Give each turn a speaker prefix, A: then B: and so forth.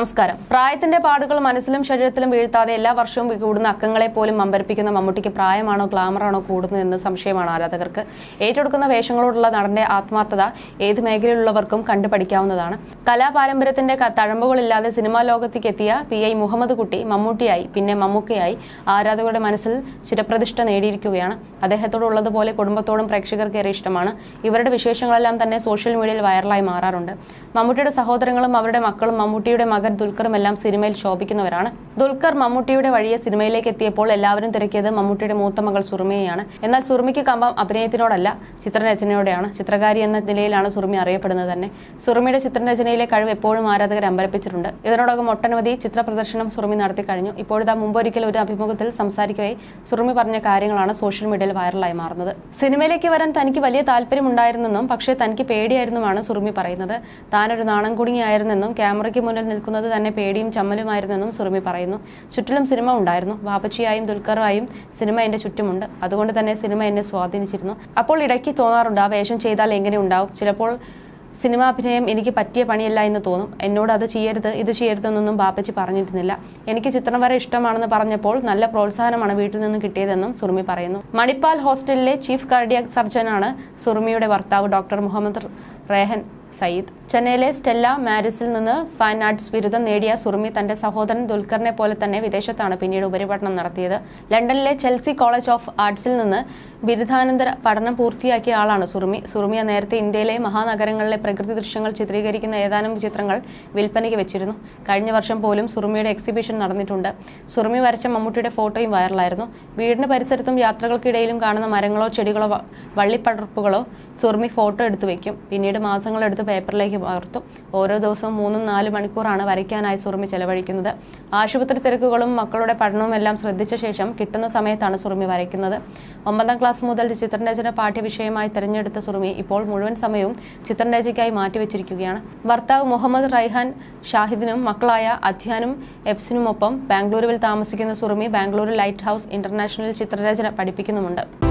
A: നമസ്കാരം. പ്രായത്തിന്റെ പാടുകൾ മനസ്സിലും ശരീരത്തിലും വീഴ്ത്താതെ എല്ലാ വർഷവും കൂടുന്ന അക്കങ്ങളെ പോലും അമ്പരപ്പിക്കുന്ന മമ്മൂട്ടിക്ക് പ്രായമാണോ ഗ്ലാമറാണോ കൂടുന്നതെന്ന് സംശയമാണ് ആരാധകർക്ക്. ഏറ്റെടുക്കുന്ന വേഷങ്ങളോടുള്ള നടന്റെ ആത്മാർത്ഥത ഏത് മേഖലയിലുള്ളവർക്കും കണ്ടുപഠിക്കാവുന്നതാണ്. കലാപാരമ്പര്യത്തിന്റെ തഴമ്പുകളില്ലാതെ സിനിമാ ലോകത്തേക്ക് എത്തിയ പി ഐ മുഹമ്മദ് കുട്ടി മമ്മൂട്ടിയായി പിന്നെ മമ്മൂക്കയായി ആരാധകരുടെ മനസ്സിൽ ചിരപ്രതിഷ്ഠ നേടിയിരിക്കുകയാണ്. അദ്ദേഹത്തോടുള്ളതുപോലെ കുടുംബത്തോടും പ്രേക്ഷകർക്ക് ഏറെ ഇഷ്ടമാണ്. ഇവരുടെ വിശേഷങ്ങളെല്ലാം തന്നെ സോഷ്യൽ മീഡിയയിൽ വൈറലായി മാറാറുണ്ട്. മമ്മൂട്ടിയുടെ സഹോദരങ്ങളും അവരുടെ മക്കളും മമ്മൂട്ടിയുടെ മകൻ ദുൽഖറും എല്ലാം സിനിമയിൽ ശോഭിക്കുന്നവരാണ്. ദുൽഖർ മമ്മൂട്ടിയുടെ വഴിയെ സിനിമയിലേക്ക് എത്തിയപ്പോൾ എല്ലാവരും തിരക്കിയത് മമ്മൂട്ടിയുടെ മൂത്ത മകൾ സുറുമിയെയാണ് എന്നാൽ സുറുമിക്ക് കമ്പം അഭിനയത്തിനോടല്ല ചിത്രരചനയോടെയാണ്. ചിത്രകാരി എന്ന നിലയിലാണ് സുറുമി അറിയപ്പെടുന്നത് തന്നെ. സുറുമിയുടെ ചിത്രരചനയിലെ കഴിവ് എപ്പോഴും ആരാധകർ അമ്പരപ്പിച്ചിട്ടുണ്ട്. ഇതിനോടകം ഒട്ടനവധി ചിത്ര പ്രദർശനം സുറുമി നടത്തി കഴിഞ്ഞു. ഇപ്പോഴത്തെ മുമ്പൊരിക്കൽ ഒരു അഭിമുഖത്തിൽ സംസാരിക്കവേ സുറുമി പറഞ്ഞ കാര്യങ്ങളാണ് സോഷ്യൽ മീഡിയയിൽ വൈറലായി മാറുന്നത്. സിനിമയിലേക്ക് വരാൻ തനിക്ക് വലിയ താല്പര്യമുണ്ടായിരുന്നെന്നും പക്ഷേ തനിക്ക് പേടിയായിരുന്നുമാണ് സുറുമി പറയുന്നത്. താനൊരു നാണം കുടുങ്ങിയായിരുന്നെന്നും ക്യാമറയ്ക്ക് മുന്നിൽ നിൽക്കുന്നത് തന്നെ പേടിയും ചമ്മലുമായിരുന്നെന്നും സുറുമി പറയുന്നു. ചുറ്റിലും സിനിമ ഉണ്ടായിരുന്നു. വാപ്പച്ചിയായും ദുൽഖറായും സിനിമ എന്റെ ചുറ്റുമുണ്ട്. അതുകൊണ്ട് തന്നെ സിനിമ എന്നെ സ്വാധീനിച്ചിരുന്നു. അപ്പോൾ ഇടയ്ക്ക് തോന്നാറുണ്ട് ആ വേഷം ചെയ്താൽ എങ്ങനെ ഉണ്ടാവും? ചിലപ്പോൾ സിനിമാഭിനയം എനിക്ക് പറ്റിയ പണിയല്ല എന്ന് തോന്നും. എന്നോട് അത് ചെയ്യരുത് ഇത് ചെയ്യരുതെന്നൊന്നും ബാപ്പച്ചി പറഞ്ഞിരുന്നില്ല. എനിക്ക് ചിത്രം വരെ ഇഷ്ടമാണെന്ന് പറഞ്ഞപ്പോൾ നല്ല പ്രോത്സാഹനമാണ് വീട്ടിൽ നിന്ന് കിട്ടിയതെന്നും സുറുമി പറയുന്നു. മണിപ്പാൽ ഹോസ്റ്റലിലെ ചീഫ് കാർഡിയാക് സർജനാണ് സുറുമിയുടെ ഭർത്താവ് ഡോക്ടർ മുഹമ്മദ് റേഹൻ സയ്യിദ്. ചെന്നൈയിലെ സ്റ്റെല്ല മാരിസിൽ നിന്ന് ഫൈൻ ആർട്സ് ബിരുദം നേടിയ സുർമി തന്റെ സഹോദരൻ ദുൽഖറിനെ പോലെ തന്നെ വിദേശത്താണ് പിന്നീട് ഉപരിപഠനം നടത്തിയത്. ലണ്ടനിലെ ചെൽസി കോളേജ് ഓഫ് ആർട്സിൽ നിന്ന് ബിരുദാനന്തര പഠനം പൂർത്തിയാക്കിയ ആളാണ് സുർമി സുറുമിയ നേരത്തെ ഇന്ത്യയിലെ മഹാനഗരങ്ങളിലെ പ്രകൃതി ദൃശ്യങ്ങൾ ചിത്രീകരിക്കുന്ന ഏതാനും ചിത്രങ്ങൾ വിൽപ്പനയ്ക്ക് വെച്ചിരുന്നു. കഴിഞ്ഞ വർഷം പോലും സുർമിയുടെ എക്സിബിഷൻ നടന്നിട്ടുണ്ട്. സുർമി വരച്ച മമ്മൂട്ടിയുടെ ഫോട്ടോയും വൈറലായിരുന്നു. വീടിന് പരിസരത്തും യാത്രകൾക്കിടയിലും കാണുന്ന മരങ്ങളോ ചെടികളോ വള്ളിപ്പടർപ്പുകളോ സുർമി ഫോട്ടോ എടുത്തു വയ്ക്കും പിന്നീട് മാസങ്ങളെടുത്ത് പേപ്പറിലേക്ക് പകർത്തും ഓരോ ദിവസവും മൂന്നും നാല് മണിക്കൂറാണ് വരയ്ക്കാനായി സുറുമി ചെലവഴിക്കുന്നത്. ആശുപത്രി തിരക്കുകളും മക്കളുടെ പഠനവും എല്ലാം ശ്രദ്ധിച്ച ശേഷം കിട്ടുന്ന സമയത്താണ് സുറുമി വരയ്ക്കുന്നത്. ഒമ്പതാം ക്ലാസ് മുതൽ ചിത്രരചന പാഠ്യവിഷയമായി തിരഞ്ഞെടുത്ത സുറുമി ഇപ്പോൾ മുഴുവൻ സമയവും ചിത്രരചനയ്ക്കായി മാറ്റിവെച്ചിരിക്കുകയാണ്. ഭർത്താവ് മുഹമ്മദ് റൈഹാൻ ഷാഹിദിനും മക്കളായ അധ്യാനും എഫ്സിനുമൊപ്പം ബാംഗ്ലൂരുവിൽ താമസിക്കുന്ന Surumi Bangalore lighthouse international ചിത്രരചന പഠിപ്പിക്കുന്നുമുണ്ട്.